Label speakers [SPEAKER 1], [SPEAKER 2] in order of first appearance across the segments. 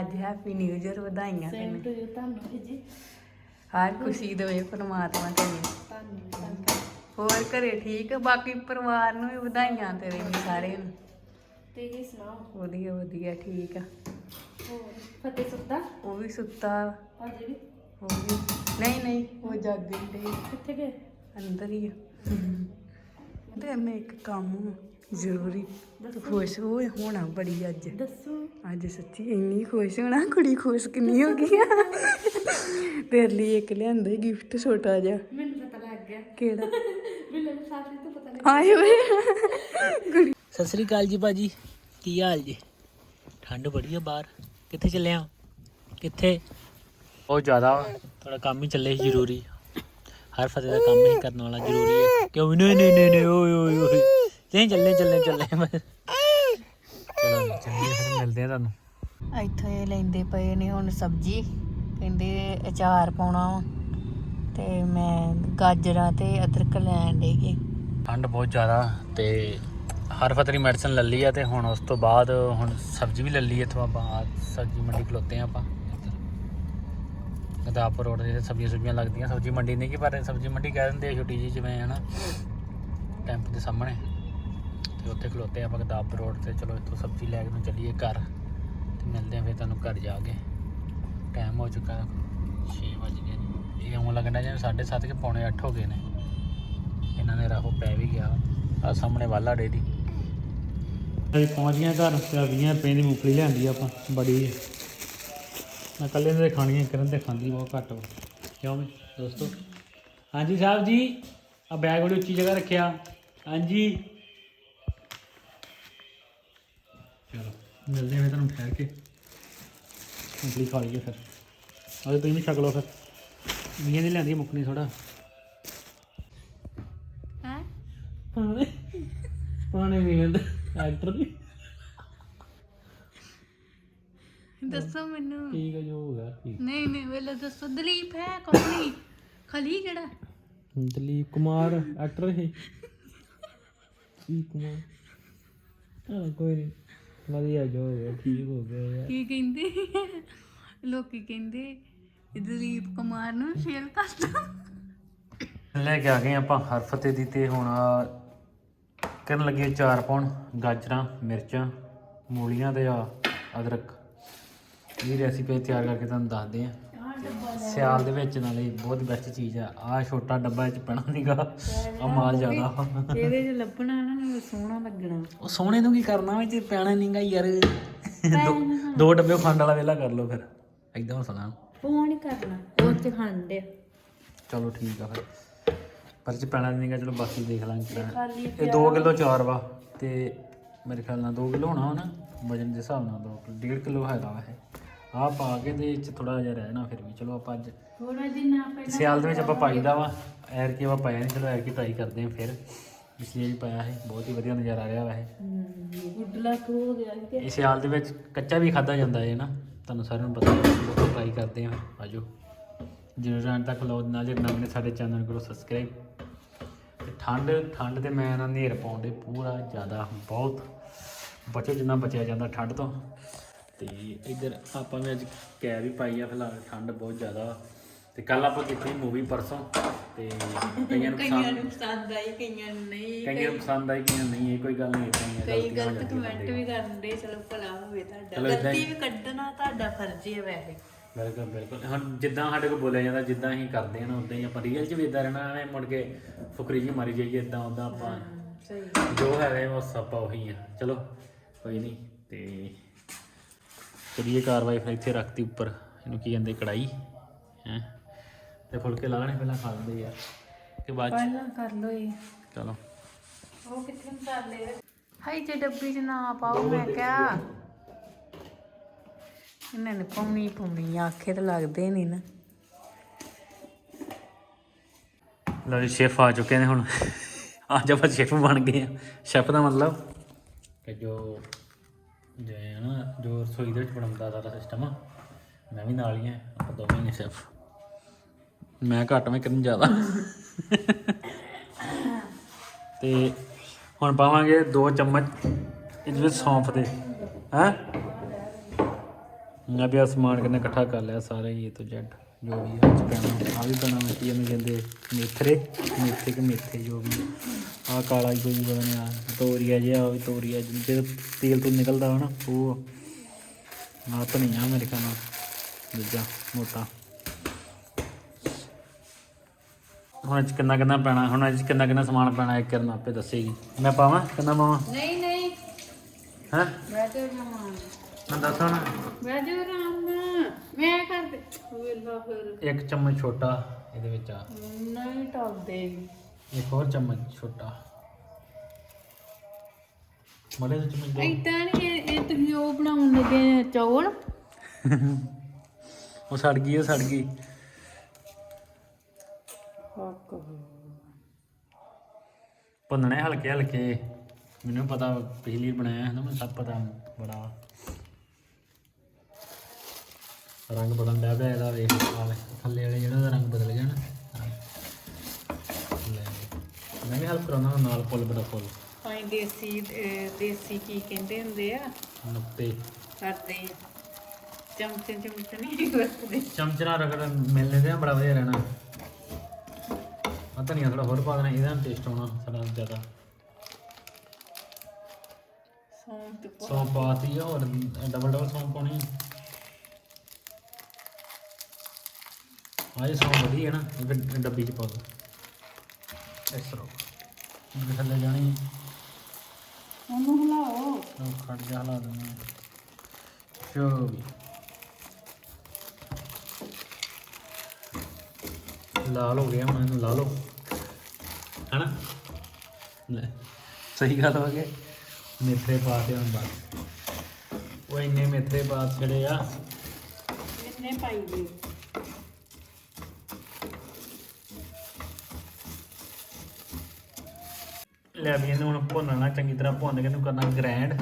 [SPEAKER 1] ਅੱਜ happy new year ਵਧਾਈਆਂ
[SPEAKER 2] same
[SPEAKER 1] ਤੈਨੂੰ।
[SPEAKER 2] ਟੂ ਯੂ ਤੁਹਾਨੂੰ ਜੀ।
[SPEAKER 1] ਹਰ ਖੁਸ਼ੀ ਦੇਵੇ ਪਰਮਾਤਮਾ ਤੈਨੂੰ
[SPEAKER 2] ਤੁਹਾਨੂੰ ਵੀ, ਤੁਹਾਨੂੰ
[SPEAKER 1] ਹੋਰ ਘਰੇ ਠੀਕ? ਬਾਕੀ ਪਰਿਵਾਰ ਨੂੰ ਵੀ ਵਧਾਈਆਂ ਤੇਰੇ ਵੀ ਸਾਰਿਆਂ ਨੂੰ।
[SPEAKER 2] ਤੇ ਇਹ ਸੁਣਾਓ?
[SPEAKER 1] ਵਧੀਆ ਵਧੀਆ ਠੀਕ ਆ।
[SPEAKER 2] ਹੋਰ ਫਤਿਹ ਸੁੱਤਾ?
[SPEAKER 1] ਉਹ ਵੀ ਸੁੱਤਾ। ਵਾ।
[SPEAKER 2] ਅੱਜ ਵੀ?
[SPEAKER 1] ਉਹ ਵੀ। ਨਹੀਂ ਨਹੀਂ ਉਹ ਜਾਗਣ ਦੇ
[SPEAKER 2] ਕਿੱਥੇ ਗਏ?
[SPEAKER 1] ਅੰਦਰ ਹੀ ਆ। ਤੇ ਮੈਂ ਇੱਕ ਕੰਮ ਜ਼ਰੂਰੀ। ਤੂੰ ਖੁਸ਼ ਹੋਏ ਹੋਣਾ ਬੜੀ ਅੱਜ।
[SPEAKER 2] ਦੱਸੋ।
[SPEAKER 1] ਅੱਜ ਸੱਚੀ ਇੰਨੀ ਖੁਸ਼ ਹੋਣਾ ਕੁੜੀ ਖੁਸ਼ ਕਿੰਨੀ ਹੋ ਗਈ ਆ। ਤੇਰੇ ਲਈ ਇੱਕ ਲਿਆਂਦਾ ਗਿਫਟ ਛੋਟਾ ਜਿਹਾ।
[SPEAKER 2] ਮੈਨੂੰ ਪਤਾ ਲੱਗ ਗਿਆ।
[SPEAKER 1] ਕਿਹੜਾ?
[SPEAKER 2] ਮੈਨੂੰ ਸਾਫੀ ਤੋਂ ਪਤਾ ਲੱਗ
[SPEAKER 1] ਆਏ ਹੋਏ।
[SPEAKER 3] ਸਤਿ ਸ੍ਰੀ ਅਕਾਲ ਜੀ ਭਾਜੀ। ਕੀ ਹਾਲ ਜੀ? ਠੰਡ ਬੜੀ ਆ ਬਾਹਰ। ਕਿੱਥੇ ਚੱਲੇ ਆ? ਕਿੱਥੇ? ਬਹੁਤ ਜ਼ਿਆਦਾ ਥੋੜਾ ਕੰਮ ਹੀ ਚੱਲੇ ਸੀ ਜ਼ਰੂਰੀ। ਹਰ ਫਤਿਹ ਦਾ ਕੰਮ ਹੀ ਕਰਨ ਵਾਲਾ ਜ਼ਰੂਰੀ ਹੈ ਕਿਉਂ? ਨਹੀਂ ਨਹੀਂ ਨਹੀਂ ਨਹੀਂ ਓਏ ਓਏ ਓਏ। ਚੱਲੇ ਚੱਲੇ ਚੱਲੇ। ਬਸ। ਚਲੋ ਚੱਲੀਏ ਫਿਰ ਮਿਲਦੇ ਆ ਤੁਹਾਨੂੰ।
[SPEAKER 1] ਇੱਥੇ ਲੈਂਦੇ ਪਏ ਨੇ ਹੁਣ ਸਬਜ਼ੀ। ਕਹਿੰਦੇ ਅਚਾਰ ਪਾਉਣਾ ਵਾ। ਤੇ ਮੈਂ ਗਾਜਰਾਂ ਤੇ ਅਦਰਕ ਲੈਣ ਡੇਗੀ
[SPEAKER 3] ਠੰਡ ਬਹੁਤ ਜ਼ਿਆਦਾ ਤੇ ਹਰ ਫਤਰੀ ਮੈਡੀਸਨ ਲੈ ਲਈ ਆ ਤੇ ਹੁਣ ਉਸ ਤੋਂ ਬਾਅਦ ਹੁਣ ਸਬਜ਼ੀ ਵੀ ਲੈ ਲਈ ਇੱਥੋਂ ਆਪਾਂ। ਸਬਜ਼ੀ ਮੰਡੀ ਖਲੋਤੇ ਆ ਆਪਾਂ। ਗਦਾਪੁਰ ਰੋਡ ਦੇ ਸਬਜ਼ੀਆਂ ਸੁਬਜ਼ੀਆਂ ਲੱਗਦੀਆਂ। ਸਬਜ਼ੀ ਮੰਡੀ ਨਹੀਂ ਕਿ ਪਰ ਸਬਜ਼ੀ ਮੰਡੀ ਕਹਿ ਦਿੰਦੇ ਆ ਛੋਟੀ ਜਿਹੀ ਜਿਵੇਂ ਹਨਾ। ਟੈਂਪੂ ਦੇ ਸਾਹਮਣੇ। ਤੇ ਉੱਥੇ ਖਲੋਤੇ ਆਪਾਂ ਗਦਾਪੁਰ ਰੋਡ ਤੇ। ਚਲੋ ਇੱਥੋਂ ਸਬਜ਼ੀ ਲੈ ਕੇ ਨੂੰ ਚੱਲੀਏ ਘਰ ਤੇ ਮਿਲਦੇ ਆ ਫਿਰ ਤੁਹਾਨੂੰ ਘਰ ਜਾ ਕੇ। ਟਾਈਮ ਹੋ ਚੁੱਕਾ 6 ਵਜ ਗਏ ਨੇ। ਇਹ ਹੁਣ ਲੱਗਣਾ ਜਿਵੇਂ 7:30 ਕੇ ਪੌਣੇ 8 ਹੋ ਗਏ ਨੇ। ਇਹਨਾਂ ਨੇ ਰਾਹੋਂ ਪੈ ਵੀ ਗਿਆ। ਆ ਸਾਹਮਣੇ ਵਾਲਾ ਡੇਰੀ ਅਸੀਂ ਪਹੁੰਚ ਗਏ ਘਰ, ਤੇ 20 ਰੁਪਏ ਦੀ ਮੂੰਗਫਲੀ ਲਿਆਂਦੀ ਆਪਾਂ, ਬੜੀ ਹੈ ਮੈਂ ਕੱਲੇ ਨੇ ਖਾਣੀਆਂ ਕਰਨ ਤੇ ਖਾਂਦੀ ਬਹੁਤ ਘੱਟ ਵਾ। ਕਿਉਂ ਵੀ? ਦੋਸਤੋ। ਹਾਂਜੀ ਸਾਹਿਬ ਜੀ ਆ ਬੈਗ ਬੜੀ ਉੱਚੀ ਜਗ੍ਹਾ ਰੱਖਿਆ। ਹਾਂਜੀ। ਮਿਲਦੇ ਹਾਂ ਤੁਹਾਨੂੰ ਠਹਿਰ ਕੇ। ਮੂੰਗਫਲੀ ਖਾ ਲਈਏ ਫਿਰ। ਆਜੋ ਤੁਸੀਂ ਵੀ ਛਕ ਲਓ ਫਿਰ। ਮੀਆਂ ਦੀ ਲਿਆਂਦੀ ਮੁੱਕਣੀ ਥੋੜਾ
[SPEAKER 1] ਹੈ?
[SPEAKER 3] ਪਾਣੇ। ਪਾਣੇ ਵੀ ਕਹਿੰਦਾ ਐਕਟਰ ਦੀ
[SPEAKER 1] ਦੱਸੋ ਮੈਨੂੰ।
[SPEAKER 3] ਠੀਕ ਹੈ ਜੋ ਹੋਗਾ ਠੀਕ।
[SPEAKER 1] ਨਹੀਂ ਨਹੀਂ ਵੇਲੇ ਦੱਸੋ। ਦਲੀਪ ਹੈ ਕੌਣੀ ਖਲੀ ਕਿਹੜਾ?
[SPEAKER 3] ਦਲੀਪ ਕੁਮਾਰ ਐਕਟਰ ਹੈ ਦਲੀਪ ਕੁਮਾਰ? ਹਾਂ ਕੋਈ ਨਹੀਂ ਵਧੀਆ ਜੋ ਹੋ ਗਿਆ ਠੀਕ ਹੋ ਗਿਆ ਯਾਰ
[SPEAKER 1] ਕੀ ਕਹਿੰਦੇ? ਲੋਕੀ ਕਹਿੰਦੇ ਇਹ ਦਲੀਪ ਕੁਮਾਰ ਨੂੰ ਫੇਲ ਕਰਤਾ
[SPEAKER 3] ਲੈ ਕੇ ਆ ਗਏ ਆਪਾਂ ਹਰਫਤੇ ਦੀ ਤੇ ਹੁਣ ਕਰਨ ਲੱਗੇ ਚਾਰ ਪਾਉਣ ਗਾਜਰਾਂ ਮਿਰਚਾਂ ਮੂਲੀਆਂ ਤੇ ਆ ਅਦਰਕ। ਇਹ ਰੈਸਿਪੀ ਤਿਆਰ ਕਰਕੇ ਤੁਹਾਨੂੰ ਦੱਸਦੇ ਆ। ਸਿਆਲ ਦੇ ਵਿੱਚ ਨਾਲੇ ਬਹੁਤ ਬੈਸਟ ਚੀਜ਼ ਆ। ਆ ਛੋਟਾ ਡੱਬਾ ਚ ਪੈਣਾ ਨਹੀਂਗਾ ਆ ਮਾਲ ਜ਼ਿਆਦਾ
[SPEAKER 1] ਇਹਦੇ ਚ ਲੱਭਣਾ ਨਾ ਸੋਹਣਾ ਲੱਗਣਾ।
[SPEAKER 3] ਉਹ ਸੋਹਣੇ ਨੂੰ ਕੀ ਕਰਨਾ ਵਿੱਚ ਪੈਣਾ ਨਹੀਂਗਾ ਯਾਰ। ਦੋ- ਦੋ ਡੱਬੇ ਖੰਡ ਵਾਲਾ ਵੇਲਾ ਕਰ ਲਓ ਫਿਰ। ਐਦਾਂ ਹੋ ਸਕਦਾ।
[SPEAKER 2] ਉਹ ਨਹੀਂ ਕਰਨਾ ਉਹ ਚ ਖੰਡ ਆ।
[SPEAKER 3] ਚਲੋ ਠੀਕ ਆ ਫਿਰ। ਪਰ ਚ ਪੈਣਾ ਨਹੀਂਗਾ ਚਲੋ ਬਾਕੀ ਦੇਖ ਲਾਂਗੇ ਕਿਹੜਾ।
[SPEAKER 2] ਖਾਲੀ
[SPEAKER 3] ਇਹ 2 ਕਿਲੋ ਚਾਰ ਵਾ ਤੇ ਮੇਰੇ ਖਿਆਲ ਨਾਲ 2 ਕਿਲੋ ਹੋਣਾ ਵਾ ਨਾ ਵਜਨ ਦੇ ਹਿਸਾਬ ਨਾਲ 2 ਕਿਲੋ 1.5 ਕਿਲੋ ਹੈਗਾ ਵਾ ਇਹ। ਆਹ ਪਾ ਕੇ ਤੇ ਇਹ ਚ ਥੋੜਾ ਜਿਹਾ ਰਹਿਣਾ ਫਿਰ ਵੀ। ਚਲੋ ਆਪਾਂ ਅੱਜ
[SPEAKER 2] ਥੋੜਾ ਜਿੰਨਾ ਪਹਿਲਾਂ
[SPEAKER 3] ਸਿਆਲ ਦੇ ਵਿੱਚ ਆਪਾਂ ਪਾਈਦਾ ਵਾ। ਐਰ ਕੀ ਆਪਾਂ ਪਾਇਆ ਨਹੀਂ ਚਲੋ ਐਰ ਕੀ ਟਰਾਈ ਕਰਦੇ ਹਾਂ ਫਿਰ। ਇਸ ਲਈ ਵੀ ਪਾਇਆ ਹੈ ਬਹੁਤ ਹੀ ਵਧੀਆ ਨਜ਼ਾਰਾ ਆ ਰਿਹਾ ਵਾ ਇਹ
[SPEAKER 2] ਗੁੱਡਲਾ ਕੁ ਹੋ ਗਿਆ ਸੀ ਤੇ।
[SPEAKER 3] ਇਹ ਸਿਆਲ ਦੇ ਵਿੱਚ ਕੱਚਾ ਵੀ ਖਾਦਾ ਜਾਂਦਾ ਹੈ ਨਾ। ਤੁਹਾਨੂੰ ਸਾਰਿਆਂ ਨੂੰ ਪਤਾ ਹੈ। ਬਹੁਤ ਟਰਾਈ ਕਰਦੇ ਹਾਂ। ਆਜੋ। ਜਿਹਨਾਂ ਜਾਣ ਤੱਕ ਲੋ ਨਾਲ ਜੇ ਨਵੇਂ ਨੇ ਸਾਡੇ ਚੈਨਲ ਕਰੋ ਸਬਸਕ੍ਰਾਈਬ ਤੇ ਠੰਡ ਠੰਡ ਤੇ ਮੈਂ ਨਾ ਨੇਰ ਪਾਉਂਦੇ ਪੂਰਾ ਜ਼ਿਆਦਾ ਬਹੁਤ। ਬਚੋ ਜਿੰਨਾ ਬਚਿਆ ਜਾਂਦਾ ਠੰਡ ਤੋਂ। ਤੇ ਇੱਧਰ ਆਪਾਂ ਨੇ ਅੱਜ ਕੈਬ ਵੀ ਪਾਈ ਆ ਫਿਲਹਾਲ ਠੰਡ ਬਹੁਤ ਜ਼ਿਆਦਾ। ਤੇ ਕੱਲ ਆਪਾਂ ਕੀਤੀ ਮੂਵੀ ਪਰਸੋਂ ਤੇ ਕਈਆਂ ਨੂੰ
[SPEAKER 1] ਕਈਆਂ ਨੂੰ
[SPEAKER 3] ਪਸੰਦ
[SPEAKER 1] ਆਈ ਕਈਆਂ ਨੂੰ ਨਹੀਂ
[SPEAKER 3] ਕਈਆਂ ਨੂੰ ਪਸੰਦ ਆਈ ਕਈਆਂ ਨਹੀਂ ਇਹ ਕੋਈ ਗੱਲ ਨਹੀਂ ਇਦਾਂ
[SPEAKER 1] ਕਈ ਗਲਤ ਕਮੈਂਟ ਵੀ ਕਰਦੇ ਚਲੋ ਭਲਾ ਹੋਵੇ ਤੁਹਾਡਾ। ਗਲਤੀ। ਵੀ ਕੱਢਣਾ ਤੁਹਾਡਾ ਫਰਜ਼ ਹੈ ਵੈਸੇ।
[SPEAKER 3] ਬਿਲਕੁਲ ਬਿਲਕੁਲ। ਹੁਣ ਜਿੱਦਾਂ ਸਾਡੇ ਕੋਲ ਬੋਲਿਆ ਜਾਂਦਾ ਜਿੱਦਾਂ ਅਸੀਂ ਕਰਦੇ ਹਾਂ ਨਾ ਉਦਾਂ ਹੀ ਆਪਾਂ ਰੀਅਲ 'ਚ ਵੀ ਇਦਾਂ ਰਹਿਣਾ ਐਵੇਂ ਮੁੜ ਕੇ ਫੁਕਰੀ ਜੀ ਮਾਰੀ ਜਾਈਏ ਇਦਾਂ ਉਦਾਂ ਆਪਾਂ।
[SPEAKER 1] ਸਹੀ
[SPEAKER 3] ਜੋ ਹੈ ਉਹ ਸਭ ਉਹੀ ਆ। ਚਲੋ ਕੋਈ ਨਹੀਂ ਤੇ ਕਰੀਏ ਕਾਰਵਾਈ ਫਿਰ ਇੱਥੇ ਰੱਖਤੀ ਉੱਪਰ ਇਹਨੂੰ ਕੀ ਕਹਿੰਦੇ ਕੜਾਈ ਹੈ। ਤੇ ਫੁਲਕੇ ਲਾਣੇ ਪਹਿਲਾਂ ਖਾ ਲੈਂਦੇ ਯਾਰ। ਤੇ ਬਾਅਦ 'ਚ
[SPEAKER 1] ਪਹਿਲਾਂ ਕਰ ਲੋ ਇਹ
[SPEAKER 3] ਚਲੋ।
[SPEAKER 1] ਉਹ ਕਿੱਥੇ ਮਸਾਲੇ ਹਾਈ ਜੇ ਡੱਬੀ 'ਚ ਨਾ ਪਾਓ ਮੈਂ ਕਿਹਾ। ਇਹਨਾਂ ਨੇ ਪਾਉਣੀ ਪਾਉਣੀ ਆਖੇ ਤਾਂ ਲੱਗਦੇ ਨਹੀਂ ਨਾ।
[SPEAKER 3] ਲਓ ਜੀ ਸ਼ੈਫ ਆ ਚੁੱਕੇ ਨੇ ਹੁਣ। ਅੱਜ ਆਪਾਂ ਸ਼ੈਫ ਬਣ ਗਏ ਆ। ਸ਼ੈਫ ਦਾ ਮਤਲਬ? ਕਿ ਜੋ ਜੇ ਹੈ ਨਾ, ਜੋ ਰਸੋਈ ਦੇ ਵਿੱਚ ਬਣਾਉਂਦਾ ਸਾਰਾ ਸਿਸਟਮ ਮੈਂ ਵੀ ਨਾਲ ਹੀ ਆ, ਆਪਾਂ ਦੋਵੇਂ ਨੇ ਸ਼ੈਫ ਮੈਂ ਘੱਟ, ਮੈਂ ਕਿਰਨ ਜ਼ਿਆਦਾ। ਤੇ ਹੁਣ ਪਾਵਾਂਗੇ 2 ਚਮਚ ਇਹਦੇ ਵਿੱਚ ਸੌਂਫ ਦੇ, ਹੈ? ਮੈਂ ਵੀ ਆਹ ਸਮਾਨ ਕਿੰਨੇ ਇਕੱਠਾ ਕਰ ਲਿਆ, ਸਾਰੇ ਹੀ ਇਹ ਤੋਂ ਜੈਡ ਜੋ ਵੀ ਚ ਪੈਣਾ ਆ ਵੀ ਪੈਣਾ ਕੀ ਇਹਨੂੰ ਕਹਿੰਦੇ ਮੇਥਰੇ ਮੇਥੇ ਕਿ ਮੇਥੇ ਜੋ ਵੀ ਆ। ਕਾਲਾ ਹੀ ਕੋਈ ਪਤਾ ਨਹੀਂ ਆ ਤੋਰੀਆ ਜਿਹਾ ਉਹ ਵੀ ਤੋਰੀਆ ਜਿਹਦੇ ਤੇਲ ਤੋਂ ਨਿਕਲਦਾ ਵਾ ਨਾ ਉਹ ਆ। ਧਨੀਆ ਮੇਰੇ ਖਿਆਲ ਨਾਲ ਦੂਜਾ ਮੋਟਾ। ਹੁਣ 'ਚ ਕਿੰਨਾ ਕਿੰਨਾ ਪੈਣਾ ਹੁਣ 'ਚ ਕਿੰਨਾ ਕਿੰਨਾ ਸਮਾਨ ਪੈਣਾ ਇੱਕ ਕਰਨ ਆਪੇ ਦੱਸੇਗੀ ਮੈਂ ਪਾਵਾਂ ਕਿੰਨਾ ਪਾਵਾਂ?
[SPEAKER 2] ਨਹੀਂ ਨਹੀਂ।
[SPEAKER 3] ਹੈਂ?
[SPEAKER 2] ਬੈਠੋ ਰਾਮ
[SPEAKER 3] ਮੈਂ ਦੱਸਾਂ ਨਾ
[SPEAKER 2] ਬੈਠੋ ਰਾਮ ਮੈਂ ਕਰ ਦੇ। ਵੇਲਾ ਫਿਰ।
[SPEAKER 3] ਇੱਕ ਚਮਚ ਛੋਟਾ ਇਹਦੇ ਵਿੱਚ ਆ।
[SPEAKER 2] ਨਹੀਂ ਟੱਪ ਦੇ
[SPEAKER 3] ਇੱਕ ਹੋਰ ਚਮਚ ਛੋਟਾ। ਮੜੇ ਦੇ ਚਮਚ ਦੋ।
[SPEAKER 2] ਇਦਾਂ ਨਹੀਂ ਇਹ ਇਹ ਤੁਸੀਂ ਉਹ ਬਣਾਉਣ ਲੱਗੇ ਆ ਚੌਲ।
[SPEAKER 3] ਉਹ ਸੜ ਗਈ ਉਹ ਸੜ ਗਈ।
[SPEAKER 2] ਹੱਕ।
[SPEAKER 3] ਭੁੰਨਣੇ ਹਲਕੇ ਹਲਕੇ ਮੈਨੂੰ ਪਤਾ ਪਿਛਲੀ ਵਾਰ ਬਣਾਇਆ ਹੈ ਨਾ ਮੈਨੂੰ ਸਭ ਪਤਾ ਬੜਾ। ਰੰਗ ਬਦਲਣ ਲੱਗ ਪਿਆ ਇਹਦਾ ਵੇਖ ਆ ਥੱਲੇ ਵਾਲੇ ਜਿਹੜਾ ਦਾ ਰੰਗ ਬਦਲ ਗਿਆ ਨਾ ਮੈਂ ਵੀ ਹੈਲਪ ਕਰਾਉਣਾ ਨਾਲ ਫੁੱਲ ਬੜਾ ਫੁੱਲ।
[SPEAKER 2] ਹਾਂ ਦੇਸੀ ਦੇਸੀ ਕੀ ਕਹਿੰਦੇ ਹੁੰਦੇ ਆ?
[SPEAKER 3] ਨੁਕਤੇ
[SPEAKER 2] ਕਰਦੇ ਆ। ਚਮਚੇ ਚਮਚੇ ਨਹੀਂ ਵਰਤਦੇ।
[SPEAKER 3] ਚਮਚਣਾ ਰਗੜ ਮਿਲਨੇ ਦੇ ਬੜਾ ਵਧੀਆ ਰਹਿਣਾ। ਆ ਧਨੀਆ ਥੋੜਾ ਹੋਰ ਪਾ ਦੇਣਾ ਇਹਦਾ ਟੇਸਟ ਆਉਣਾ ਸਾਡਾ ਜ਼ਿਆਦਾ।
[SPEAKER 2] ਸੌਂਫ ਤੇ ਪਾ-
[SPEAKER 3] ਸੌਂਫ ਪਾਤੀ ਆ ਹੋਰ ਡਬਲ ਡਬਲ ਸੌਂਫ ਪਾਉਣੀ ਆ ਇਹ ਸੌਂਫ ਵਧੀਆ ਨਾ ਇਹ ਡੱਬੀ ਚ ਪਾ ਦੋ ਇਸ ਤਰ੍ਹਾਂ। ਇਹ ਥੱਲੇ ਜਾਣੀ
[SPEAKER 2] ਉਹਨੂੰ ਹਿਲਾਓ।
[SPEAKER 3] ਉਹ ਖੜ ਜਾ ਹਲਾ ਦੇਣਾ ਸ਼ੋ ਲਾਲ ਹੋ ਗਿਆ ਹੁਣ ਇਹਨੂੰ ਲਾ ਲਓ। ਹਨਾ? ਲੈ ਸਹੀ ਗੱਲ ਹੋ ਗਈ। ਮੇਥੇ ਪਾ ਕੇ ਹੁਣ ਬਸ। ਉਹ ਇੰਨੇ ਮੇਥੇ ਪਾ ਛੜੇ ਆ।
[SPEAKER 2] ਇਹਨੇ ਪਾਈ ਦੇ।
[SPEAKER 3] ਲੈ ਵੀ ਇਹਨੂੰ ਹੁਣ ਭੁੰਨਣਾ ਚੰਗੀ ਤਰ੍ਹਾਂ ਭੁੰਨ ਕੇ ਇਹਨੂੰ ਕਰਨਾ ਗ੍ਰੈਂਡ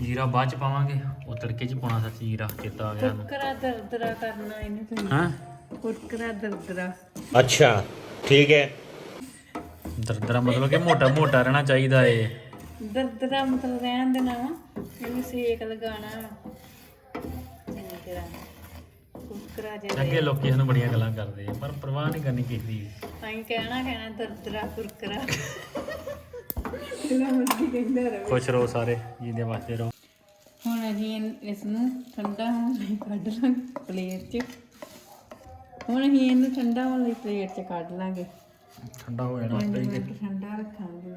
[SPEAKER 3] ਜੀਰਾ? ਬਾਅਦ ਚ ਪਾਵਾਂਗੇ। ਉਹ ਤੜਕੇ ਚ ਪਾਉਣਾ ਸੱਚ ਜੀਰਾ ਚੇਤਾ ਆ ਗਿਆ ਨੂੰ
[SPEAKER 2] ਕੁਰਕਰਾ ਦਰਦਰਾ ਕਰਨਾ ਇਹਨੂੰ
[SPEAKER 3] ਹਾਂ?
[SPEAKER 2] ਕੁਰਕਰਾ ਦਰਦਰਾ।
[SPEAKER 4] ਅੱਛਾ ਠੀਕ ਹੈ।
[SPEAKER 3] ਦਰਦਰਾ ਮਤਲਬ ਕਿ ਮੋਟਾ ਮੋਟਾ ਰਹਿਣਾ ਚਾਹੀਦਾ ਏ।
[SPEAKER 2] ਦਰਦਰਾ ਮਤਲਬ ਰਹਿਣ ਦੇਣਾ ਵਾ। ਇਹਨੂੰ ਸੇਕ ਲਗਾਉਣਾ। ਚੰਗੀ ਤਰ੍ਹਾਂ ਕੁਰਕਰਾ ਜਿਹਾ
[SPEAKER 3] ਅੱਗੇ ਲੋਕੀ ਸਾਨੂੰ ਬੜੀਆਂ ਗੱਲਾਂ ਕਰਦੇ ਆ ਪਰ ਪਰਵਾਹ ਨਹੀਂ ਕਰਨੀ ਕਿਸੇ ਦੀ।
[SPEAKER 2] ਅਸੀਂ ਕਹਿਣਾ ਕਹਿਣਾ ਦਰਦਰਾ ਕੁਰਕਰਾ। ਇਹਨਾਂ ਮਰਜ਼ੀ ਕਹਿੰਦਾ ਰਹੇ।
[SPEAKER 3] ਖੁਸ਼ ਰਹੋ ਸਾਰੇ ਜੀਂਦੇ ਵਾਸਤੇ ਰਹੋ।
[SPEAKER 2] ਹੁਣ ਅਸੀਂ ਇਸ ਨੂੰ ਠੰਡਾ ਹੋਣ ਲਈ ਕੱਢ ਲਾਂਗੇ ਪਲੇਟ 'ਚ। ਹੁਣ ਅਸੀਂ ਇਹਨੂੰ ਠੰਡਾ ਹੋਣ ਲਈ ਪਲੇਟ 'ਚ ਕੱਢ ਲਾਂਗੇ।
[SPEAKER 3] ਠੰਡਾ ਹੋ ਜਾਣਾ
[SPEAKER 2] 5
[SPEAKER 3] ਚਾਹੀਦਾ
[SPEAKER 2] ਮਿੰਟ ਠੰਡਾ ਰੱਖਾਂਗੇ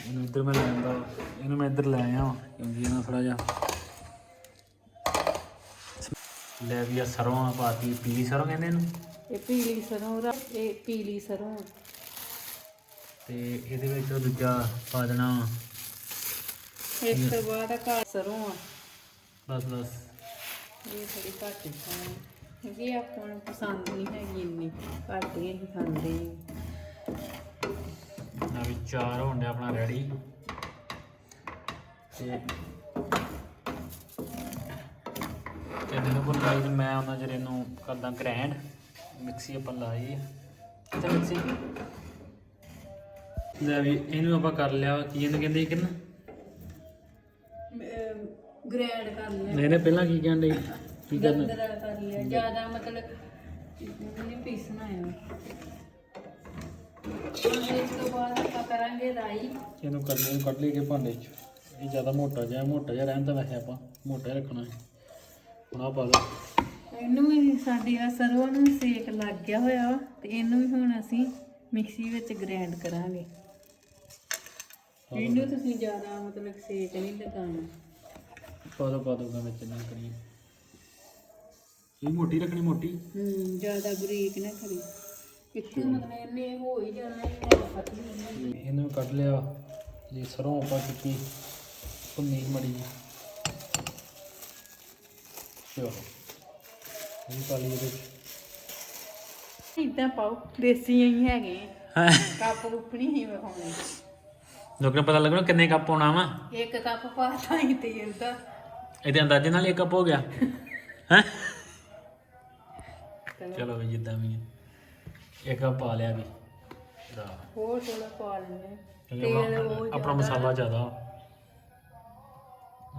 [SPEAKER 3] ਇਹਨੂੰ ਇੱਧਰ ਮੈਂ ਲੈ ਆਂਦਾ ਇਹਨੂੰ ਮੈਂ ਇੱਧਰ ਲੈ ਆਇਆ ਕਿਉਂਕਿ ਇਹਨਾਂ ਥੋੜਾ ਜਿਹਾ ਲੈ ਵੀ ਆ ਸਰੋਂ ਆ ਪਾਤੀ ਪੀਲੀ ਸਰੋਂ ਕਹਿੰਦੇ ਇਹਨੂੰ।
[SPEAKER 2] ਇਹ ਪੀਲੀ ਸਰੋਂ ਦਾ ਇਹ ਪੀਲੀ ਸਰੋਂ।
[SPEAKER 3] ਤੇ ਇਹਦੇ ਵਿੱਚ ਦੂਜਾ ਪਾ ਦੇਣਾ
[SPEAKER 2] ਇਸ ਤੋਂ ਬਾਅਦ ਘਾ ਸਰੋਂ ਆ।
[SPEAKER 3] ਬਸ ਬਸ।
[SPEAKER 2] ਇਹ ਥੋੜੀ ਘੱਟ ਪਾਉਣੀ ਕਿਉਂਕਿ ਆਪਾਂ ਨੂੰ ਪਸੰਦ ਨਹੀਂ ਹੈਗੀ ਇੰਨੀ। ਘੱਟ ਹੀ ਅਸੀਂ ਖਾਂਦੇ ਹਾਂ।
[SPEAKER 3] ਨਾ ਵੀ ਚਾਰ ਹੋਣ ਡਿਆ ਆਪਣਾ ਰੈਡੀ ਤੇ ਤੇ ਮੈਨੂੰ ਕੋਲ ਮੈਂ ਉਹਨਾਂ ਜਿਹੜੇ ਨੂੰ ਕਰਦਾ ਗ੍ਰੈਂਡ ਮਿਕਸੀ ਆਪਾਂ ਲਾਈ ਤੇ ਮਿਕਸੀ? ਲੈ ਵੀ ਇਹਨੂੰ ਆਪਾਂ ਕਰ ਲਿਆ ਕੀ ਇਹਨੂੰ ਕਹਿੰਦੇ ਕਿੰਨਾ
[SPEAKER 2] ਗ੍ਰੈਂਡ ਕਰ ਲਿਆ।
[SPEAKER 3] ਨਹੀਂ ਨਹੀਂ ਪਹਿਲਾਂ ਕੀ ਕਹਿੰਦੇ ਕੀ ਕਰਨਾ?
[SPEAKER 2] ਦਰਦਰਾ ਕਰ ਲਿਆ ਜ਼ਿਆਦਾ ਮਤਲਬ ਨਹੀਂ ਪੀਸਣਾ ਹੈ ਹੁਣ ਇਸ ਤੋਂ ਬਾਅਦ ਆਪਾਂ ਕਰਾਂਗੇ ਰਾਈ
[SPEAKER 3] ਇਹਨੂੰ ਕਰਨੇ ਨੂੰ ਕੱਢ ਲਈਏ ਭਾਂਡੇ 'ਚ। ਇਹ ਜ਼ਿਆਦਾ ਮੋਟਾ ਜਿਹਾ ਮੋਟਾ ਜਿਹਾ ਰਹਿਣ ਤਾਂ ਵੈਸੇ ਆਪਾਂ ਮੋਟਾ ਹੀ ਰੱਖਣਾ ਹੈ। ਹੁਣ ਆਹ ਪਾ ਲਓ
[SPEAKER 2] ਇਹਨੂੰ ਵੀ ਸਾਡੀ ਆ ਸਰੋਂ ਨੂੰ ਸੇਕ ਲੱਗ ਗਿਆ ਹੋਇਆ ਵਾ ਤੇ ਇਹਨੂੰ ਵੀ ਹੁਣ ਅਸੀਂ ਮਿਕਸੀ ਵਿੱਚ ਗ੍ਰਾਈਂਡ ਕਰਾਂਗੇ। ਇਹਨੂੰ ਤੁਸੀਂ ਜ਼ਿਆਦਾ ਮਤਲਬ ਸੇਕ ਨਹੀਂ ਲਗਾਉਣਾ।
[SPEAKER 3] ਪਾ ਦੋ ਪਾ ਦੋ ਗਾ ਵਿੱਚ ਨਾ ਕਰੀ ਇਹ ਮੋਟੀ ਰੱਖਣੀ ਮੋਟੀ?
[SPEAKER 2] ਹੂੰ ਜ਼ਿਆਦਾ ਬਰੀਕ ਨਾ ਕਰੀ ਇੱਥੇ ਮਤਲਬ ਇਹਨੇ ਹੋ ਹੀ ਜਾਣਾ ਇਹ ਪਤਲੀ ਹੋਣੀ
[SPEAKER 3] ਇਹਨੂੰ ਕੱਢ ਲਿਆ। ਜੀ ਸਰੋਂ ਆਪਾਂ ਕੀਤੀ ਭੁੰਨੀ ਮੜੀ ਚਲੋ ਇਹ ਪਾ ਲਈ ਇਹਦੇ ਵਿੱਚ।
[SPEAKER 2] ਇਦਾਂ ਪਾਓ ਦੇਸੀ ਹੀ ਹੈਗੇ।
[SPEAKER 3] ਹਾਂ?
[SPEAKER 2] ਕੱਪ ਉਪਣੀ ਹੀ ਵਿਖਾਉਣੇ।
[SPEAKER 3] ਲੋਕਾਂ ਨੂੰ ਪਤਾ ਲੱਗਣਾ ਕਿੰਨੇ ਕੱਪ ਪਾਉਣਾ ਵਾ।
[SPEAKER 2] ਇੱਕ ਕੱਪ ਪਾਤਾ ਹੀ ਤੇਲ ਦਾ
[SPEAKER 3] ਇਹਦੇ ਅੰਦਾਜ਼ੇ ਨਾਲ ਹੀ ਇੱਕ ਕੱਪ ਹੋ ਗਿਆ। ਹੈ? ਚਲੋ ਵੀ ਜਿੱਦਾਂ ਵੀ ਹੈ। ਇੱਕ ਆ ਪਾ ਲਿਆ ਵੀ। ਦਾ
[SPEAKER 2] ਹੋਰ ਥੋੜਾ ਪਾ ਲੈਣੇ
[SPEAKER 3] ਕਿਉਂਕਿ
[SPEAKER 2] ਤੇਲ
[SPEAKER 3] ਆਪਣਾ-
[SPEAKER 2] ਉਹ
[SPEAKER 3] ਆਪਣਾ ਮਸਾਲਾ ਜ਼ਿਆਦਾ।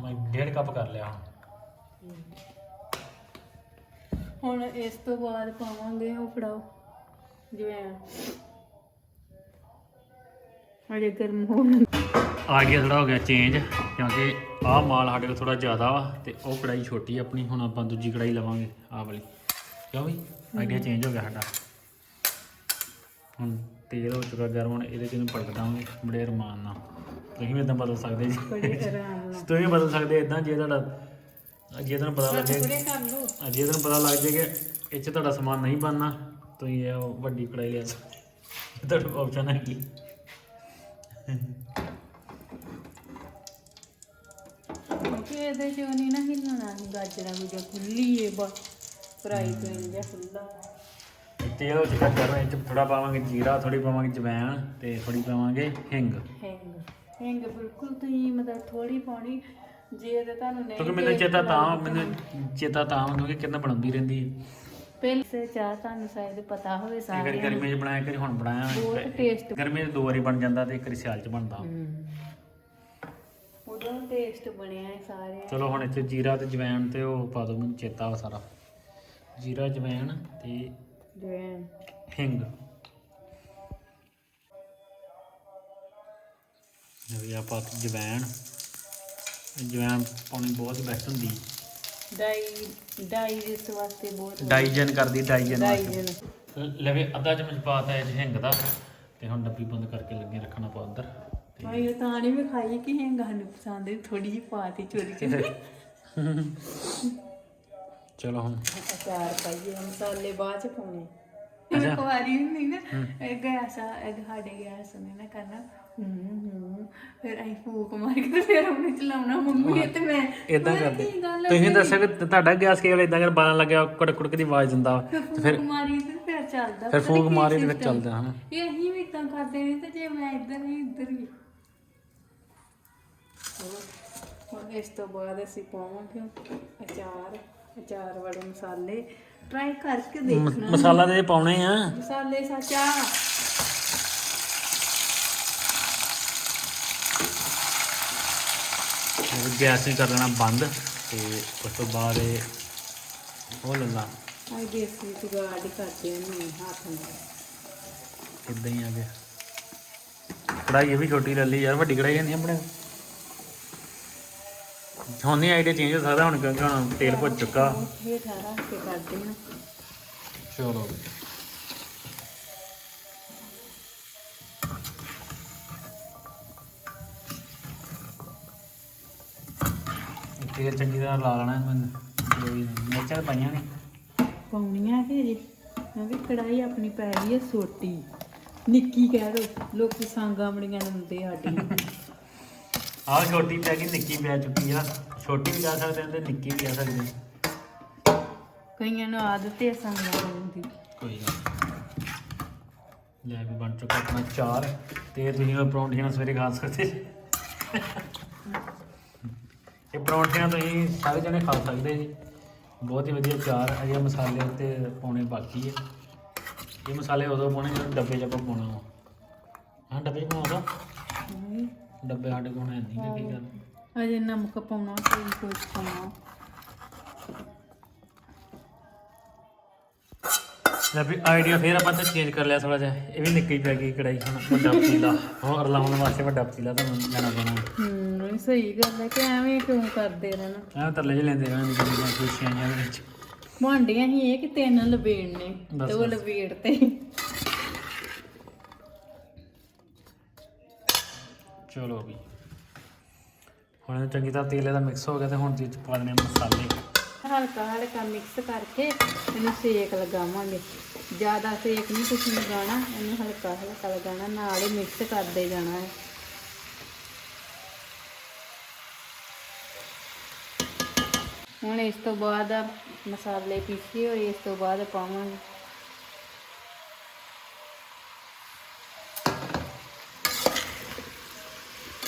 [SPEAKER 3] ਮੈਂ ਡੇਢ ਕੱਪ ਕਰ ਲਿਆ। ਹੁਣ
[SPEAKER 2] ਇਸ ਤੋਂ ਬਾਅਦ ਪਾਵਾਂਗੇ ਉਹ ਫੜਾਓ। ਜਿਵੇਂ ਅਜੇ ਗਰਮ ਹੋ
[SPEAKER 3] ਆ ਗਿਆ ਥੋੜਾ ਹੋ ਗਿਆ ਚੇਂਜ ਕਿਉਂਕਿ ਆਹ ਮਾਲ ਸਾਡੇ ਕੋਲ ਥੋੜਾ ਜ਼ਿਆਦਾ ਵਾ ਤੇ ਉਹ ਕੜਾਈ ਛੋਟੀ ਆ ਆਪਣੀ ਹੁਣ ਆਪਾਂ ਦੂਜੀ ਕੜਾਈ ਲਵਾਂਗੇ ਆਹ ਵਾਲੀ। ਕਿਉਂ ਵੀ? ਆਈਡੀਆ ਚੇਂਜ ਹੋ ਗਿਆ ਸਾਡਾ। ਹੁਣ ਤੇਲ ਹੋ ਚੁੱਕਾ ਗਰਮ ਹੁਣ ਇਹਦੇ ਚ ਨੂੰ ਪਲਟ ਦਾਂਗੇ ਬੜੇ ਰਮਾਨ ਨਾਲ ਤੁਸੀਂ ਵੀ ਇਦਾਂ ਬਦਲ ਸਕਦੇ ਜੀ।
[SPEAKER 2] ਬੜੇ ਆਰਾਮ ਨਾਲ
[SPEAKER 3] ਤੁਸੀਂ ਵੀ ਬਦਲ ਸਕਦੇ ਇਦਾਂ ਜੇ ਤੁਹਾਡਾ ਜੇ ਤੁਹਾਨੂੰ ਪਤਾ ਲੱਗੇ
[SPEAKER 2] ਪੂਰੇ ਕਰ ਲਓ।
[SPEAKER 3] ਜੇ ਤੁਹਾਨੂੰ ਪਤਾ ਲੱਗ ਜੇ ਕਿ ਇਹ ਚ ਤੁਹਾਡਾ ਸਮਾਨ ਨਹੀਂ ਬਣਨਾ ਤੁਸੀਂ ਇਹ ਉਹ ਵੱਡੀ ਕੜਾਈ ਲਿਆ ਸਕਦੇ ਤੁਹਾਡਾ ਆਪਸ਼ਨ ਹੈ ਕੀ?
[SPEAKER 2] ਕਿਉਂਕਿ ਇਹਦੇ ਚ ਨਹੀਂ ਨਾ ਹਿੱਲਣਾ ਗਾਜਰਾਂ ਵੀ ਖੁੱਲੀ ਏ ਬਸ। ਫਰਾਈ ਪੈਨ ਜਿਹਾ ਖੁੱਲਾ
[SPEAKER 3] ਤੇਲ ਹੋ ਚੁੱਕਾ ਗਰਮ ਇਹ ਚ ਥੋੜਾ ਪਾਵਾਂਗੇ ਜੀਰਾ ਥੋੜੀ ਪਾਵਾਂਗੇ ਜਵੈਣ ਤੇ ਥੋੜੀ ਪਾਵਾਂਗੇ ਹਿੰਗ।
[SPEAKER 2] ਹਿੰਗ ਹਿੰਗ ਬਿਲਕੁਲ ਤੁਸੀਂ ਮਤਲਬ ਥੋੜੀ ਪਾਉਣੀ ਜੇ ਤੇ ਤੁਹਾਨੂੰ ਨਹੀਂ
[SPEAKER 3] ਕਿਉਂਕਿ ਮੈਨੂੰ ਚੇਤਾ ਤਾਂ। ਮੈਨੂੰ ਚੇਤਾ ਤਾਂ ਕਿਉਂਕਿ ਕਿੰਨਾ ਬਣਾਉਂਦੀ ਰਹਿੰਦੀ ਹੈ।
[SPEAKER 2] ਪਹਿਲੇ ਸੇ ਚਾਹ ਤੁਹਾਨੂੰ ਸ਼ਾਇਦ ਪਤਾ ਹੋਵੇ
[SPEAKER 3] ਇੱਕ ਵਾਰੀ
[SPEAKER 2] ਸਾਰਿਆਂ ਨੂੰ।
[SPEAKER 3] ਗਰਮੀ 'ਚ ਬਣਾਇਆ ਵਾਰੀ ਹੁਣ ਬਣਾਇਆ
[SPEAKER 2] ਬਹੁਤ ਟੇਸਟ
[SPEAKER 3] ਗਰਮੀ 'ਚ ਦੋ ਵਾਰੀ ਬਣ ਜਾਂਦਾ ਤੇ ਇੱਕ ਵਾਰੀ ਸਿਆਲ 'ਚ ਬਣਦਾ।
[SPEAKER 2] ਉਦੋਂ ਟੇਸਟ ਬਣਿਆ ਹੈ ਸਾਰੇ
[SPEAKER 3] ਚਲੋ ਹੁਣ ਇੱਥੇ ਜੀਰਾ ਤੇ ਜਵੈਣ ਤੇ ਉਹ ਪਾ ਦੋ ਮੈਨੂੰ ਚੇਤਾ ਵਾ ਸਾਰਾ। ਜੀਰਾ ਜਵੈਣ ਤੇ ਹਿੰਗ ਇਹ ਆਪਾਂ ਜਵੈਣ। ਜਵੈਣ ਪਾਉਣੀ ਬਹੁਤ ਬੈਸਟ ਹੁੰਦੀ।
[SPEAKER 2] ਡਾਈ ਡਾਈ ਇਸ ਵਾਸਤੇ ਬਹੁਤ
[SPEAKER 3] ਡਾਈਜਨ ਕਰਦੀ ਡਾਈਜਨ
[SPEAKER 2] ਡਾਈਜਨ
[SPEAKER 3] ਲਵੇ ਅੱਧਾ ਚਮਚ ਪਾਤਾ ਇਹ 'ਚ ਹਿੰਗ ਦਾ। ਤੇ ਹੁਣ ਡੱਬੀ ਬੰਦ ਕਰਕੇ ਲੱਗੇ ਰੱਖਣਾ ਪਾ ਅੰਦਰ
[SPEAKER 2] ਇਹ ਤਾਂ ਨਹੀਂ ਵਿਖਾਈ ਕਿ ਹਿੰਗਾ ਨੂੰ ਪਸੰਦ ਥੋੜੀ ਜਿਹੀ ਪਾਤੀ ਚੋਰੀ ਚੋਰੀ।
[SPEAKER 3] ਚਲੋ ਹੁਣ।
[SPEAKER 2] ਅਚਾਰ ਪਾਈਏ ਮਸਾਲੇ ਬਾਅਦ ਚ ਪਾਉਣੇ। ਇੱਕ ਵਾਰੀ ਨਹੀਂ ਨਾ ਇਹ ਗੈਸ ਆ ਇਹ ਸਾਡੇ ਗੈਸ ਨੇ ਨਾ ਕਰਨਾ। ਹੂੰ ਹੂੰ ਫਿਰ ਅਸੀਂ ਫੂਕ ਮਾਰ ਕੇ ਤੇ ਫਿਰ ਉਹਨੇ ਚਲਾਉਣਾ ਮੰਮੀ ਤੇ ਮੈਂ
[SPEAKER 3] ਇਦਾਂ
[SPEAKER 2] ਪਤਾ
[SPEAKER 3] ਕਰਦੇ।
[SPEAKER 2] ਕੀ ਗੱਲ
[SPEAKER 3] ਤੁਸੀਂ ਦੱਸਿਆ ਕਿ ਤੁਹਾਡਾ ਗੈਸ ਕੇਵਲ ਇਦਾਂ ਕਰ ਬਾਲਣ ਲੱਗਿਆ ਕੜਕ ਕੜਕ ਦੀ ਆਵਾਜ਼ ਦਿੰਦਾ। ਵਾ।
[SPEAKER 2] ਫਿਰ ਫੂਕ ਮਾਰੀ ਤੇ ਫਿਰ ਚੱਲਦਾ।
[SPEAKER 3] ਫਿਰ ਫੂਕ ਮਾਰੀ ਤੇ ਫਿਰ? ਚੱਲਦਾ ਹਨਾ
[SPEAKER 2] ਇਹ ਅਸੀਂ ਵੀ ਇਦਾਂ ਕਰਦੇ ਨੇ ਤੇ ਜੇ ਮੈਂ ਇੱਧਰ ਵੀ ਇੱਧਰ ਵੀ। ਹੋਰ। ਹੁਣ ਇਸ ਤੋਂ ਬਾਅਦ ਅਸੀਂ ਪਾਵਾਂਗੇ ਅਚਾਰ। ਅਚਾਰ ਵਾਲੇ ਮਸਾਲੇ ਟਰਾਈ ਕਰਕੇ ਦੇਖਣਾ।
[SPEAKER 3] ਮਸਾਲਾ ਤੇ ਪਾਉਣੇ ਆ।
[SPEAKER 2] ਮਸਾਲੇ ਸਾਚਾ।
[SPEAKER 3] ਗੈਸ ਵੀ ਕਰ ਲੈਣਾ ਬੰਦ ਤੇ ਉਸ ਤੋਂ ਬਾਅਦ ਇਹ ਉਹ ਲੱਲਾ
[SPEAKER 2] ਆਈ ਦੇਸੀ ਜੁਗਾੜ ਹੀ ਕਰਦੇ ਨੇ ਹੱਥ ਨਾਲ।
[SPEAKER 3] ਇਦਾਂ ਹੀ ਆ ਗਿਆ ਕੜਾਈ ਇਹ ਵੀ ਛੋਟੀ ਲੈ ਲਈ ਯਾਰ ਵੱਡੀ ਕੜਾਈ ਨਹੀਂ ਆਪਣੇ। ਕੋਲ। ਹੁਣ ਨਹੀਂ ਆਈਡੀਆ ਚੇਂਜ ਹੋ ਸਕਦਾ ਹੁਣ ਕਿਉਂਕਿ ਹੁਣ ਤੇਲ ਭੁੱਜ ਚੁੱਕਾ।
[SPEAKER 2] ਇਹ ਠਾਰਾ ਕੇ ਕਰਦੇ ਹਾਂ
[SPEAKER 3] ਚਲੋ। ਤੇਲ ਚੰਗੀ ਤਰ੍ਹਾਂ ਲਾ ਲੈਣਾ ਕੋਈ ਮਿਰਚਾਂ ਪਾਈਆਂ ਨੇ
[SPEAKER 2] ਪਾਉਣੀਆਂ ਕਿ ਜੀ ਮੈਂ ਵੀ ਕੜਾਈ ਆਪਣੀ ਪੈ ਗਈ ਹੈ ਛੋਟੀ ਨਿੱਕੀ ਕਹਿ ਦੋ ਲੋਕੀ ਸਾਂਗਾਂ ਬੜੀਆਂ ਲੰਦੇ ਸਾਡੀ।
[SPEAKER 3] ਆਹ ਛੋਟੀ ਪੈ ਗਈ ਨਿੱਕੀ ਪੈ ਚੁੱਕੀ ਆ। ਛੋਟੀ ਵੀ ਜਾ ਸਕਦੇ ਆ ਤੇ ਨਿੱਕੀ ਵੀ ਜਾ ਸਕਦੇ ਆ।
[SPEAKER 2] ਕਈਆਂ ਨੂੰ ਆਦਤ ਹੈ ਸਾਂਗਾਂ ਬਣਨ ਦੀ
[SPEAKER 3] ਕੋਈ ਗੱਲ ਨੀ। ਲੈ ਵੀ ਬਣ ਚੁੱਕਾ ਆਪਣਾ ਚਾਰ ਤੇ ਤੁਸੀਂ ਉਹ ਪਰੌਂਠੀਆਂ ਨਾਲ ਸਵੇਰੇ ਖਾ ਸਕਦੇ। ਜੀ। ਇਹ ਪਰੌਂਠੀਆਂ ਤੁਸੀਂ ਸਾਰੇ ਜਣੇ ਖਾ ਸਕਦੇ ਜੀ। ਬਹੁਤ ਹੀ ਵਧੀਆ ਚਾਰ ਅਜੇ ਮਸਾਲੇ ਉੱਤੇ ਪਾਉਣੇ ਬਾਕੀ ਹੈ ਇਹ ਮਸਾਲੇ ਉਦੋਂ ਪਾਉਣੇ ਜਦੋਂ ਡੱਬੇ 'ਚ ਆਪਾਂ ਪਾਉਣਾ ਵਾ। ਹਾਂ ਡੱਬੇ 'ਚ ਪਾਉਣਾ
[SPEAKER 2] ਨਹੀਂ,
[SPEAKER 3] ਡੱਬੇ ਸਾਡੇ ਕੋਲ ਹੈ ਨਹੀਂ ਕਿ ਕੀ ਗੱਲ
[SPEAKER 2] ਅਜੇ ਨਮਕ ਪਾਉਣਾ ਕੋਈ ਕੁਝ ਪਾਉਣਾ
[SPEAKER 3] ਲੈ ਵੀ ਆਈਡੀਆ ਫੇਰ ਆਪਾਂ ਤਾਂ ਚੇਂਜ ਕਰ ਲਿਆ ਥੋੜਾ ਜਿਹਾ। ਇਹ ਵੀ ਨਿੱਕੀ ਪੈ ਗਈ ਕੜਾਈ ਹੁਣ ਵੱਡਾ ਪਤੀਲਾ। ਹੋਰ ਲਾਉਣ ਵਾਸਤੇ ਵੱਡਾ ਪਤੀਲਾ ਤੁਹਾਨੂੰ ਲੈਣਾ ਪੈਣਾ।
[SPEAKER 2] ਹੂੰ ਸਹੀ ਗੱਲ ਹੈ ਕਿ ਐਵੇਂ ਕਿਉਂ ਕਰਦੇ ਰਹਿਣਾ?
[SPEAKER 3] ਐ ਤਰਲੇ ਜਿਹੇ ਲੈਂਦੇ ਰਹਿੰਦੇ ਜਿਹੜੀਆਂ ਖੁਸ਼ੀਆਂ ਜਾਂ ਵਿੱਚ।
[SPEAKER 2] ਭਾਂਡੀਆਂ ਹੀ ਇਹ ਕਿ ਤਿੰਨ ਲਬੇੜਨੇ
[SPEAKER 3] ਬਸ,
[SPEAKER 2] ਤੇ ਉਹ। ਲਬੇੜ ਤੇ
[SPEAKER 3] ਚਲੋ ਵੀ। ਹੁਣ ਇਹ ਚੰਗੀ ਤਰ੍ਹਾਂ ਤੇਲ ਇਹਦਾ ਮਿਕਸ ਹੋ ਗਿਆ ਤੇ ਹੁਣ ਜੀ ਪਾ ਦੇਣੇ ਮਸਾਲੇ।
[SPEAKER 2] ਹਲਕਾ ਹਲਕਾ ਮਿਕਸ ਕਰਕੇ ਇਹਨੂੰ ਸੇਕ ਲਗਾਵਾਂਗੇ। ਜ਼ਿਆਦਾ ਸੇਕ ਨਹੀਂ ਤੁਸੀਂ ਲਗਾਉਣਾ, ਇਹਨੂੰ ਹਲਕਾ ਹਲਕਾ ਲਗਾਉਣਾ, ਨਾਲ ਹੀ ਮਿਕਸ ਕਰਦੇ ਜਾਣਾ ਹੈ। ਹੁਣ ਇਸ ਤੋਂ ਬਾਅਦ ਮਸਾਲੇ ਪੀਸੇ ਹੋਏ, ਇਸ ਤੋਂ ਬਾਅਦ ਪਾਵਾਂਗੇ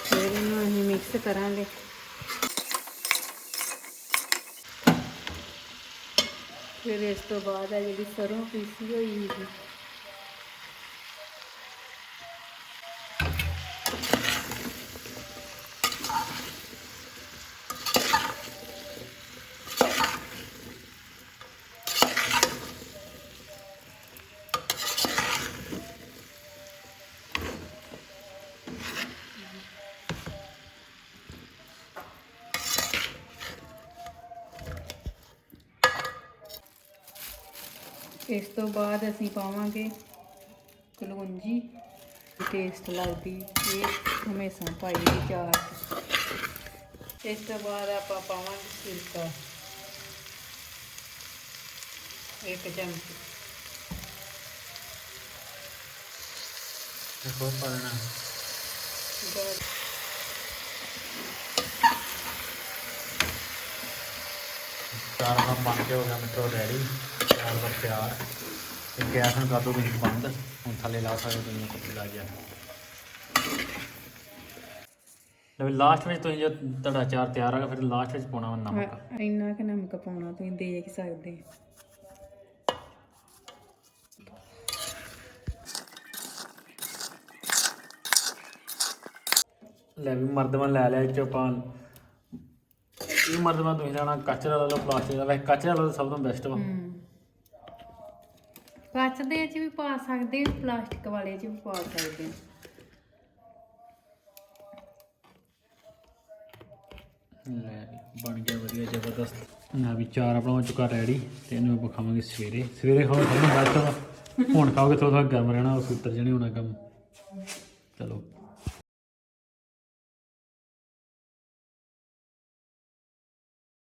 [SPEAKER 2] ਫਿਰ ਇਹਨੂੰ ਅਸੀਂ ਮਿਕਸ ਕਰਾਂਗੇ? ਫਿਰ ਇਸ ਤੋਂ ਬਾਅਦ ਆ ਜਿਹੜੀ ਸਰੋਂ ਪੀਸੀ ਹੋਈ ਸੀ। ਇਸ ਤੋਂ ਬਾਅਦ ਅਸੀਂ ਪਾਵਾਂਗੇ ਕਲੌਂਜੀ ਟੇਸਟ ਲੱਗਦੀ ਇਹ ਹਮੇਸ਼ਾ ਪਾਈ ਦੀ ਚਾਰ 'ਚ। ਇਸ ਤੋਂ ਬਾਅਦ ਆਪਾਂ ਪਾਵਾਂਗੇ ਸਿਰਕਾ। ਇੱਕ ਚਮਚ।
[SPEAKER 3] ਤੇ ਹੋਰ ਪਾ ਦੇਣਾ
[SPEAKER 2] ਬਸ
[SPEAKER 3] ਚਾਰ ਦਾ ਬਣ ਕੇ ਹੋ ਗਿਆ ਮਿੱਤਰੋ ਰੈਡੀ ਚਾਰ ਦਾ ਤਿਆਰ। ਤੇ ਗੈਸ ਨੂੰ ਕਰ ਦੋ ਤੁਸੀਂ ਬੰਦ? ਹੁਣ ਥੱਲੇ ਲਾ ਸਕਦੇ ਤੁਸੀਂ ਕੁੱਤੇ ਲਾ ਗਿਆ ਲੈ ਲਾਸਟ ਵਿੱਚ ਤੁਸੀਂ ਜੋ ਤੁਹਾਡਾ ਚਾਰ ਤਿਆਰ ਆ ਗਿਆ ਫਿਰ ਲਾਸਟ ਵਿੱਚ ਪਾਉਣਾ ਵਾ ਨਮਕ।
[SPEAKER 2] ਹਾਂ, ਇੰਨਾ ਕਿ ਨਮਕ ਪਾਉਣਾ ਤੁਸੀਂ ਦੇਖ ਸਕਦੇ।
[SPEAKER 3] ਲੈ ਵੀ ਮਰਦਵਾਂ ਲੈ ਲਿਆ ਇਹ ਚੋਂ ਆਪਾਂ ਇਹ ਮਰਦਵਾਂ ਤੁਸੀਂ ਲੈਣਾ ਕੱਚ ਦਾ ਲੈ ਲਓ ਪਲਾਸਟਿਕ ਦਾ ਵੈਸੇ ਕੱਚ ਦਾ ਲੈ ਲਓ ਸਭ ਤੋਂ ਬੈਸਟ ਵਾ।
[SPEAKER 2] ਹੂੰ। ਕੱਚ ਦੇ ਚ ਵੀ ਪਾ ਸਕਦੇ ਪਲਾਸਟਿਕ ਵਾਲੇ ਚ ਵੀ ਪਾ ਸਕਦੇ
[SPEAKER 3] ਲੈ ਵੀ ਬਣ ਗਿਆ ਵਧੀਆ ਜ਼ਬਰਦਸਤ। ਨਾ ਵੀ ਚਾਰ ਆਪਣਾ ਹੋ ਚੁੱਕਾ ਰੈਡੀ ਤੇ ਇਹਨੂੰ ਆਪਾਂ ਖਾਵਾਂਗੇ ਸਵੇਰੇ। ਸਵੇਰੇ ਖਾਓ ਤੁਹਾਨੂੰ ਬੈਸਟ ਵਾ ਹੁਣ ਖਾਓਗੇ ਥੋੜਾ ਥੋੜਾ ਗਰਮ ਰਹਿਣਾ ਉਸ ਉੱਤਰ ਜਣੇ ਹੋਣਾ ਕੰਮ। ਚਲੋ।